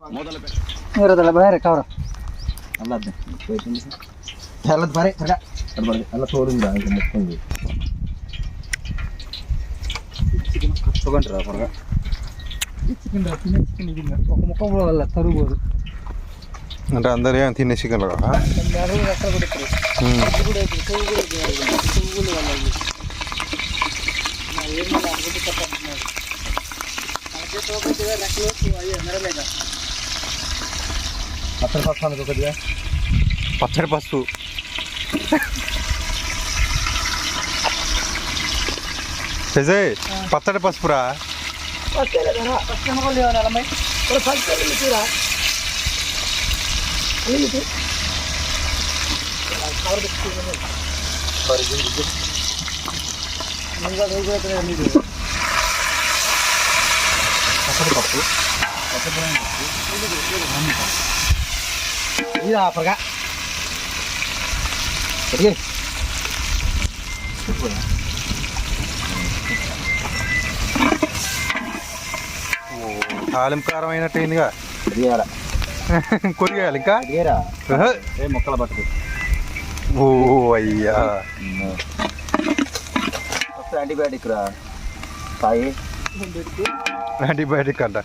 ಇರೋದಲ್ಲ ಬೇರೆ ಕವರ ಅಲ್ಲ ಅಲ್ಲದ ಬಾರಿ ಕಡ ಅಲ್ಲ ತೋರಿಂದ ಮುಟ್ಕೊಂಡು ತಗೊಂಡ್ರ ಹೊರಗ ಚಿಕನ್ ಚಿಕನ್ ಇದನ್ನ ಮುಖ ಬಿಡೋಲ್ಲ ಅಂದ್ರೆ ಅಂದರೆ ಏನು అక్కడ పక్కన కొద్దిగా. పచ్చడి పసుపు విజయ్ పచ్చడి పసుపురా ఇక్కడ నీకు పక్కన పప్పు. ఇది ఆపరగా. సరిగే తాలింపు కారం అయినట్టు అయిందిగా. ఇదేరా కొరిగేయాలి ఇంకా. ఏ మొక్కల పట్టుకు. ఓ అయ్యా. యాంటీబయాటిక్ రా. సాయి యాంటీబయాటిక్ అంట.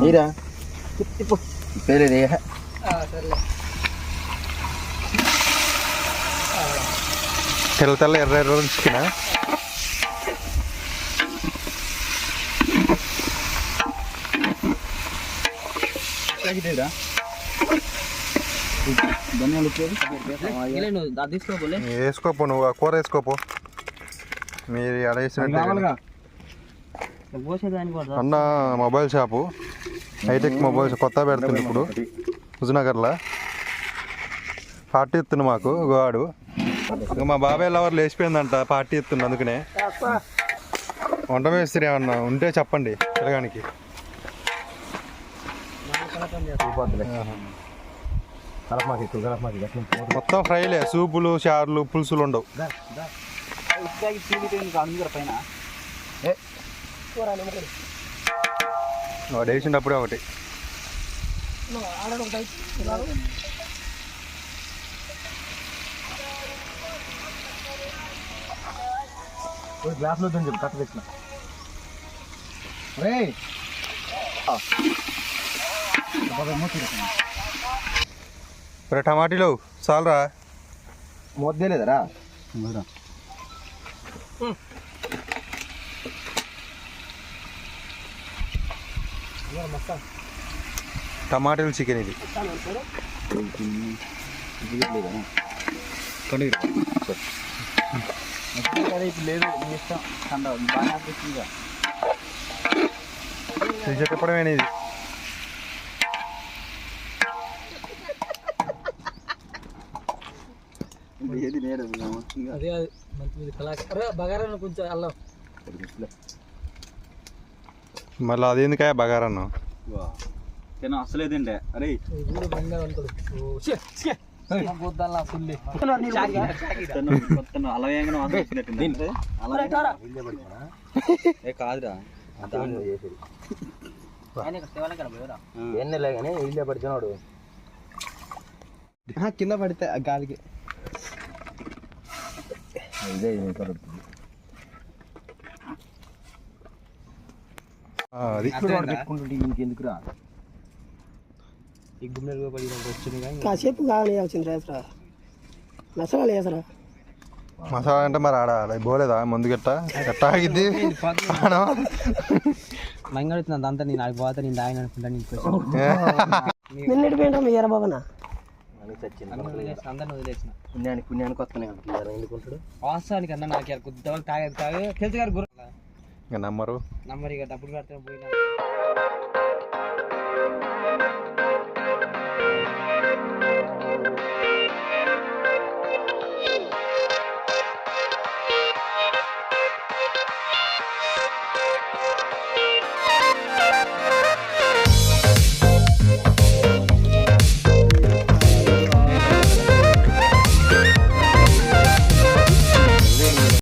నీరా. తిప్పు పేరేది సరేలే. తెల్ల తెల్ల ఎర్ర ఎర్ర చికెన్ వేసుకోపో నువ్వు ఆ కూర వేసుకోపో మీరు కూడా అన్న మొబైల్ షాపు. హైటెక్ మొబైల్స్ కొత్త పెడుతుంది ఇప్పుడు. హుజనగర్లో. పార్టీ ఇస్తుంది మాకు గోవాడు మా బాబాయ్ లవర్ లేచిపోయిందంట పార్టీ ఎత్తుంది అందుకనే. వంట మేస్త్రి ఏమన్నా ఉంటే చెప్పండి తిరగానికి. మొత్తం ఫ్రైలే సూపులు చారులు పులుసులు ఉండవు. పైన వాడు వేసినప్పుడే ఒకటి. గ్లాస్లో చెప్పి కట్ట తెచ్చిన రే మరి టమాటీలు చాలరా. మొద్దే లేదరా. టమాటీలు చికెన్ ఇది. చెప్పడమేనా ఇది ఏది నేడు అదే అది మంచి కళాక అరే బగారా కొంచెం అల్లం. మళ్ళీ అదేందుకాయ బగారన్నం నేను అసలే అరే. కాదురా. ఎన్నెలే కానీ ఇల్లే పడుతున్నాడు కింద పడితే ఆ గాలికి. ఇదే. అది పెట్టుకుంటుంటే ఇంకెందుకురా ఈ గుమ్మెలు పడి వచ్చింది కానీ కాసేపు రేసరా మసాలా వేసరా మసాలా అంటే మరి ఆడ పోలేదా? ముందు గట్ట? గట్ట ఆగిద్ది. మంగడుతుంది అంతా నేను నాకు పోతా నేను దాని అనుకుంటా నీకు? నిన్నటి పోయినా మీ పుణ్యానికి పుణ్యానికి వస్తున్నాయి ఎందుకుంటాడు వాస్తవానికి అన్న నాకు కొద్దిగా తాగేది తాగే తెలుసు గారు గుర్ర ఇంకా నమ్మరు. నమ్మరు ఇక డబ్బులు కడితే పోయినా.